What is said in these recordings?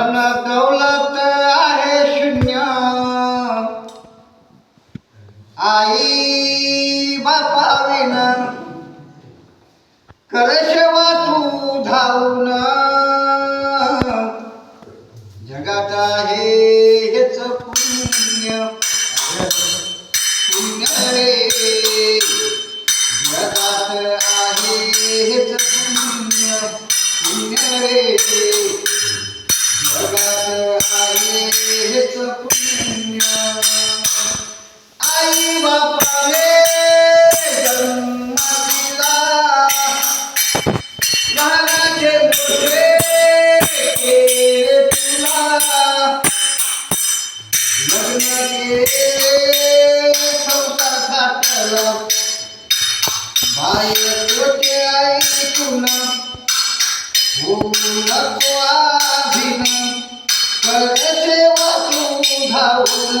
धन दौलत आहे शून्य. आई बापा विना कर तू धावून. कर सेवा तू धावून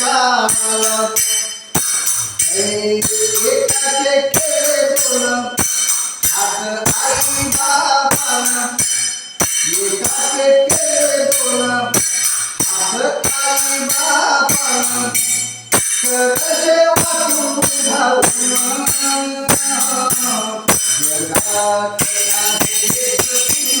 সালাত এই এটাকে কে বললাম? হাত আই বাবা না এটাকে কে বললাম? হাত আই বাবা না সরসে বাতু ভাবনা জগাতে আহে তুমি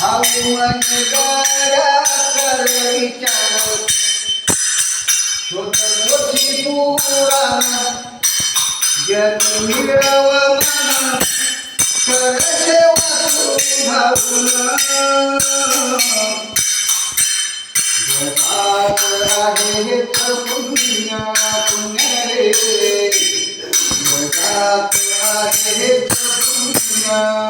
भाऊ आणि गाड्या कर विचार शोधलोची पुराण जग मिळव मन कर सेवा भाऊन जगात पुण्य पुण्य रे आहे पुण्य